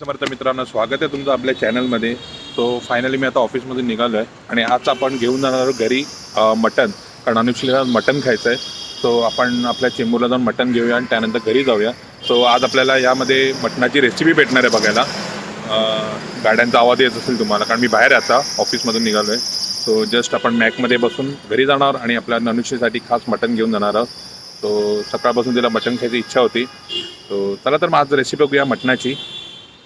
समर्थ मित्रांनो स्वागत आहे तुमचं आपल्या चॅनलमध्ये सो फायनली मी आता ऑफिसमधून निघालो आहे आणि आज आपण घेऊन जाणार आहोत घरी मटन कारण अनुश्रीला मटन खायचं आहे सो आपण आपल्या चेंबूरला जाऊन मटन घेऊया आणि त्यानंतर घरी जाऊया. सो आज आपल्याला यामध्ये मटणाची रेसिपी भेटणार आहे बघायला. गाड्यांचा आवाज येत असेल तुम्हाला कारण मी बाहेर आता ऑफिसमधून निघालो आहे सो जस्ट आपण मॅकमध्ये बसून घरी जाणार आणि आपल्या अनुश्रीसाठी खास मटन घेऊन जाणार आहोत. सो सकाळपासून तिला मटण खायची इच्छा होती. सो चला तर मग आज रेसिपी बघूया मटणाची.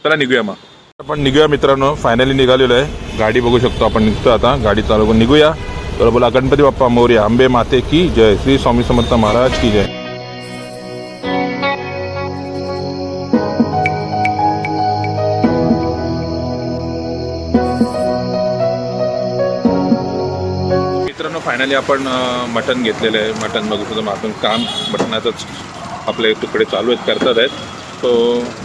चला निघूया मग. आपण निघूया मित्रांनो. फायनली निघालेलो आहे. गाडी बघू शकतो आपण निघतो आता. गाडी चालू करून निघूया. तर बोला गणपती बाप्पा मोर्या आंबे माते की जय? श्री स्वामी समर्थ महाराज की जय? मित्रांनो फायनली आपण मटण घेतलेलं आहे. मटण बघू शकतो. आपण काम मटणाचंच आपले तुकडे चालू आहेत करतात आहेत. तो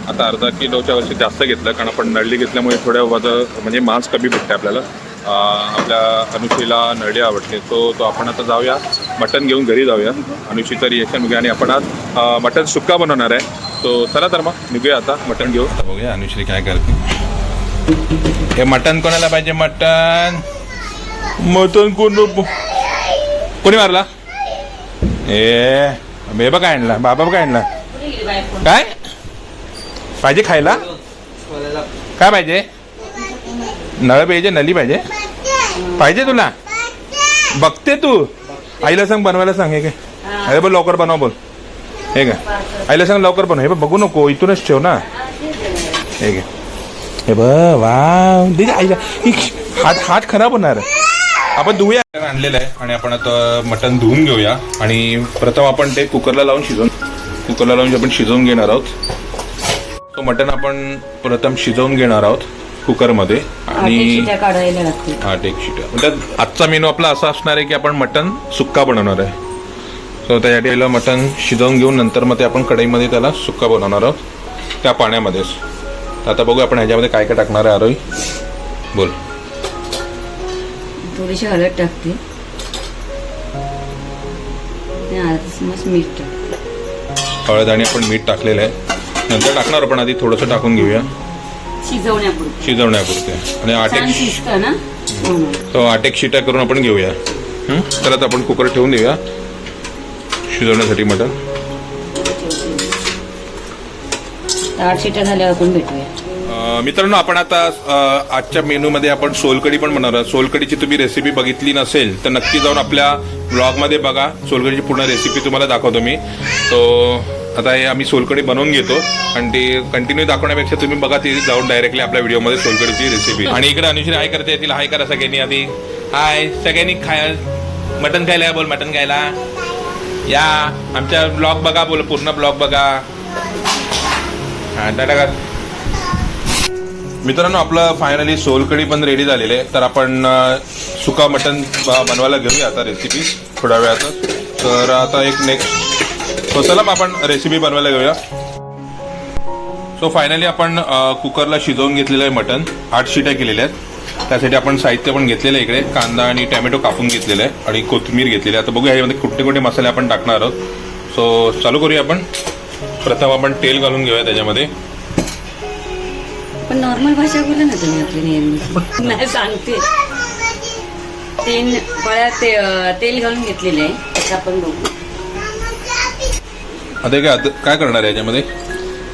आता अर्धा किलोच्या वर्षी जास्त घेतलं कारण आपण नळली घेतल्यामुळे थोड्या वजन म्हणजे मांस कमी भेटते आपल्याला. आपल्या अनुश्रीला नळली आवडते. तो तो आपण आता जाऊया मटण घेऊन घरी जाऊया. अनुश्रीचं रिएक्शन बघूया आणि आपण आज अं, मटण सुक्का बनवणार आहे. तो चला तर मग निघूया आता मटण घेऊ बघूया अनुश्री काय करते. हे मटण कोणाला पाहिजे मटण? मटण कोण कोणी मारला? ए बेबा काय आणला बाबा काय आणला. काय? पाहिजे खायला? काय पाहिजे? नळ पाहिजे नली पाहिजे? पाहिजे तुला? बघते तू. आईला सांग बनवायला सांग हे काय अरे बोल लवकर बनव बोल. हे काय आईला सांग लवकर बनव. हे बघ बघू नको इथूनच ठेव ना. हे घे. हे ब वा दे आईला. हात हात खराब होणार. आपण धुवूया आणलेलं आहे आणि आपण आता मटण धुवून घेऊया. आणि प्रथम आपण ते कुकरला लावून शिजवून कुकरला लावून आपण शिजवून घेणार आहोत तो मटण आपण प्रथम शिजवून घेणार आहोत कुकरमध्ये आणि शिट्या काढायला आठ एक शिट्या. म्हणजे आजचा मेनू आपला असा असणार आहे की आपण मटण सुक्का बनवणार आहे. सो त्यासाठी पहिलं मटण शिजवून घेऊन नंतर मग ते आपण कढईमध्ये त्याला सुक्का बनवणार आहोत. त्या पाण्यामध्येच तर आता बघू आपण ह्याच्यामध्ये काय काय टाकणार आहे आरोही बोल. थोडीशी हळद टाकते. आणि अर्धा चमच मीठ टाकते. हळद आणि आपण मीठ टाकलेलं आहे. नंतर टाकणार आपण आधी थोडंसं टाकून घेऊया. शिजवण्यापुरते. शिजवण्यापुरते. आणि छान शिजतं ना? म्हणून. तो आठ एक शिट्या करून आपण घेऊया. हं? तर आता आपण कुकर ठेवून देऊया. शिजवण्यासाठी मटण. आठ शिट्या झाल्यावर आपण भेटूया. अ, मित्रांनो आपण आता अ, आजच्या मेनूमध्ये आपण सोलकडी पण बनवणार आहोत. सोलकडीची तुम्ही रेसिपी बघितली नसेल तर नक्की जाऊन आपल्या ब्लॉगमध्ये बघा. सोलकडीची पूर्ण रेसिपी तुम्हाला दाखवतो मी. तो आता हे आम्ही सोलकडी बनवून घेतो आणि ते कंटिन्यू दाखवण्यापेक्षा तुम्ही बघा ती जाऊन डायरेक्टली आपल्या व्हिडिओमध्ये सोलकडीची रेसिपी आणि इकडे अनुश्री हाय करते तिला हाय करा सगळ्यांनी आधी. हाय सगळ्यांनी खाय मटन खायला या बोल मटन खायला. या आमच्या ब्लॉग बघा बोल पूर्ण ब्लॉग बघा. हा दादा मित्रांनो आपलं फायनली सोलकडी पण रेडी झालेली आहे तर आपण सुका मटन बनवायला घेऊया आता रेसिपी थोड्या वेळातच. तर आता एक नेक्स्ट सो चला मग आपण रेसिपी बनवायला घेऊया सो फायनली आपण कुकरला शिजवून घेतलेलं आहे मटन आठ शिट्या केलेल्या आहेत. त्यासाठी आपण साहित्य पण घेतलेलं आहे इकडे. कांदा आणि टॅमॅटो कापून घेतलेलं आहे आणि कोथिंबीर घेतलेली आहे. आता बघूया यामध्ये कुठे कुठे मसाले आपण टाकणार आहोत. सो चालू करूया आपण. प्रथम आपण तेल घालून घेऊया त्याच्यामध्ये. पण नॉर्मल भाषा बोला ना तुम्ही आपली नेहमी. नाही सांगते. तीन पळ्या ते तेल घालून घेतलेले आहे. त्याचा आपण बघू. आता काय आता काय करणार आहे याच्यामध्ये?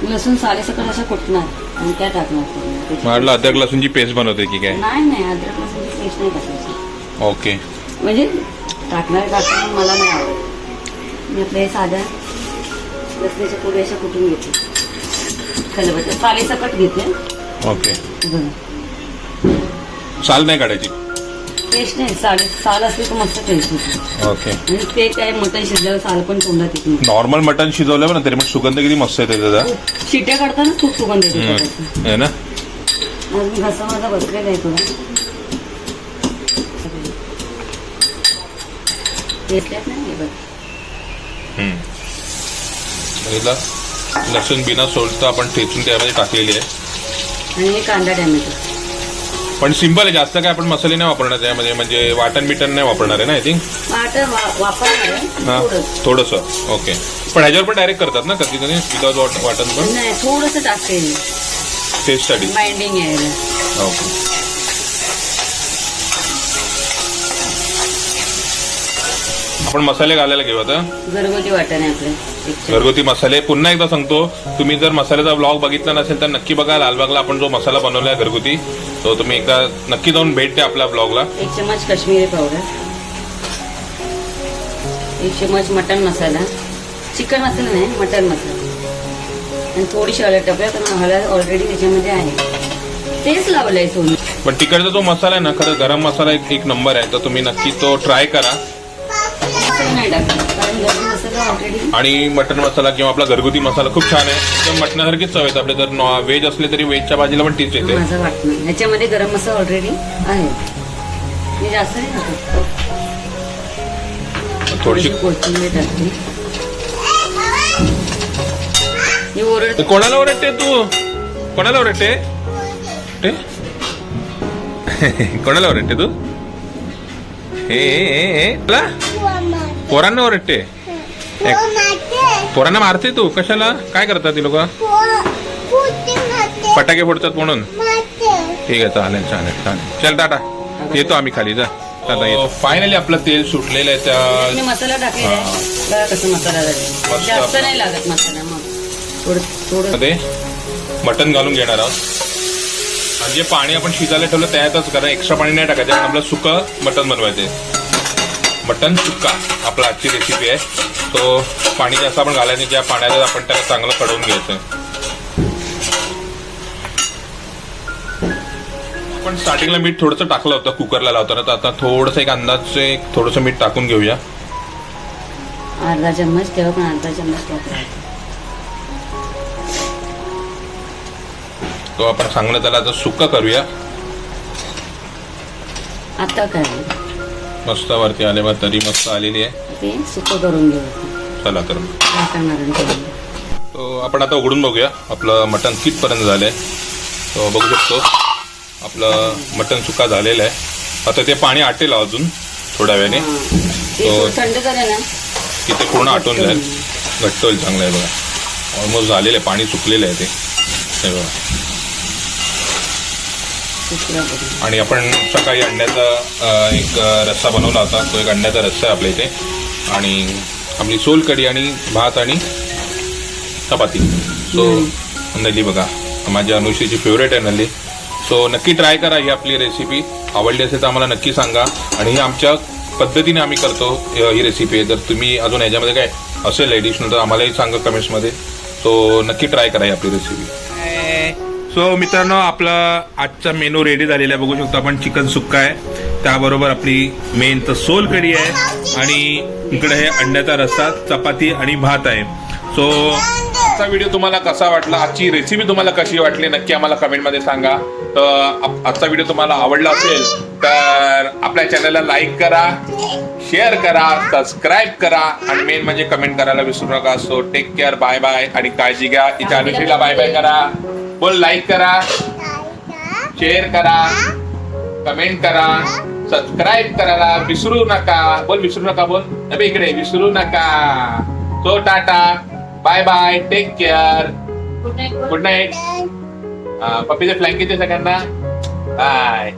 लसूण साडेसकट अशा कुटणार. आणि त्या टाकणार पूर्ण. म्हटलं अद्रक लसूणची पेस्ट बनवते की काय? नाही नाही अद्रक पेस्ट नाही टाकायची. ओके. म्हणजे टाकणार टाकणार मला नाही आवडत. मी आपलं हे लसणीच्या पुढे अशा कुठून घेते. खलबत्या साली सकट घेते. ओके. बघा साल नाही काढायची. टेस्ट नाही साली साल असली तर मस्त टेस्ट होते. ओके आणि ते काय मटण शिजल्यावर साल पण तोंडात येत नाही. नॉर्मल मटन शिजवलं ना तरी मग सुगंध किती मस्त येते त्याचा शिट्या काढताना खूप सुगंध येते त्याचा. आहे ना? आज मी घसा माझा बसलेला आहे थोडा. नाही हे बघ. लसूण बिना सोलता आपण ठेचून त्यामध्ये टाकलेली आहे. आणि हे कांदा टॅमॅटो. पण सिंपल आहे जास्त काय आपण मसाले नाही वापरणार त्यामध्ये म्हणजे वाटण बिटन नाही वापरणार आहे ना आय थिंक आता वा- वापरणार आहे हा थोडंसं. ओके पण ह्याच्यावर पण डायरेक्ट करतात ना कधी कधी? विदाउट वाटण पण? नाही थोडंसं टेस्टसाठी बाइंडिंग यायला ओके आपण मसाले घालायला घेऊ आता घरगुती वाटण आहे आपले. घरगुती मसाले. पुन्हा एकदा सांगतो तुम्ही जर मसाल्याचा ब्लॉग बघितला नसेल तर नक्की बघा. लालबागला आपण जो मसाला बनवलाय घरगुती तो तुम्ही एकदा नक्की जाऊन भेट द्या आपल्या ब्लॉगला एक चम्मच काश्मीरी पावडर एक चम्मच मटन मसाला. चिकन मसाला नाही मटन मसाला. आणि थोडीशी हळद टाकूया कारण हळद ऑलरेडी त्याच्यामध्ये आहे. तेच लावलंय सोनी. पण तिकडचा जो मसाला आहे ना खरं गरम मसाला एक एक नंबर आहे. तर तुम्ही नक्की तो ट्राय करा. नाही टाकला आणि मटन मसाला किंवा आपला घरगुती मसाला खूप छान आहे. एकदम मटणासारखीच चव येते आपले. जर व्हेज असले तरी व्हेजच्या भाजीला पण तीच येते. माझं वाटणं ह्याच्यामध्ये गरम मसाला ऑलरेडी आहे. मी जास्त नाही टाकत थोडीशी कोथिंबीर ही ओरड कोणाला ओरडते तू? कोणाला ओरडते? ते? कोणाला ओरडते तू? हे हे, हे, तुला? पोरांना ओरडते? पोरांना मारते तू? कशाला? काय करतात ती लोक? फटाके फोडतात म्हणून? ठीक आहे चालेल चालेल चालेल चल टाटा. येतो आम्ही खाली जा. फायनली आपलं तेल सुटलेलं आहे मी त्या मसाला मटन घालून घेणार आहोत. आणि जे पाणी आपण शिजायला ठेवलं त्यातच करा एक्स्ट्रा पाणी नाही टाकायचं कारण आपलं सुकं मटन बनवायचं मटन सुक्का आपला आजची रेसिपी आहे. तो पाणी जास्त आपण घालायचं ज्या पाण्यात आपण त्याला चांगलं कडवून घ्यायचं. आपण स्टार्टिंगला मीठ थोडंसं टाकलं होतं कुकरला लावताना. तर आता थोडंसं एक अंदाज एक थोडंसं मीठ टाकून घेऊया. अर्धा चम्मच तेव्हा पण अर्धा चम्मच टाकला तो आपण चांगलं त्याला आता सुक्का करूया. आता काय मस्त वरती आले बा तरी मस्त आलेली आहे. ते सुकं करून घेऊ चला तर. झाकण मारून ठेवून तो? आपण आता उघडून बघूया आपलं मटण कितपर्यंत झालंय. तो बघू शकतो. आपलं मटण सुका झालेलं आहे. आता ते पाणी आटेल अजून थोड्या वेळाने. हां. ते थोडं थंड झालं ना? की ते पूर्ण आटून जाईल. घट्ट होईल चांगलं आहे बघा. ऑलमोस्ट झालेलं आहे पाणी सुकलेलं आहे ते. हे बघा. आणि आपण सकाळी अंड्याचा अं, एक रस्सा बनवला होता. तो एक अंड्याचा रस्सा आहे आपल्या इथे. आणि आपली सोलकढी आणि भात आणि चपाती. सो नली बघा माझ्या अनुषीची फेवरेट आहे नली सो नक्की ट्राय करा ही आपली रेसिपी आवडली असेल तर आम्हाला नक्की सांगा. आणि ही आमच्या पद्धतीने आम्ही करतो अं, ही रेसिपी आहे जर तुम्ही अजून याच्यामध्ये काय असेल एडिशनल तर आम्हालाही सांगा कमेंट्समध्ये सो नक्की ट्राय करा ही आपली रेसिपी सो मित्रांनो आपला आजचा मेनू रेडी झालेला आहे. बघू शकतो आपण चिकन सुक्का आहे. त्याबरोबर आपली मेन तर सोल कढी आहे. आणि इकडे हे अंड्याचा रस्सा चपाती आणि भात आहे. सो आजचा व्हिडिओ तुम्हाला कसा वाटला? आजची रेसिपी तुम्हाला कशी वाटली? नक्की आम्हाला कमेंटमध्ये सांगा. तर आप- आजचा व्हिडिओ तुम्हाला आवडला असेल तर आपल्या चॅनलला लाईक करा. शेअर करा सबस्क्राईब करा आणि मेन म्हणजे कमेंट करायला विसरू नका. So take care bye bye आणि काळजी घ्या. इथे अनुश्रीला बाय बाय करा. बोल लाईक करा. शेअर करा. कमेंट करा. सबस्क्राईब करायला विसरू नका. बोल विसरू नका बोल. अबे इकडे विसरू नका. So tata. Bye bye take care good night good night पप्पीचे फ्लँक किती सगळ्यांना? बाय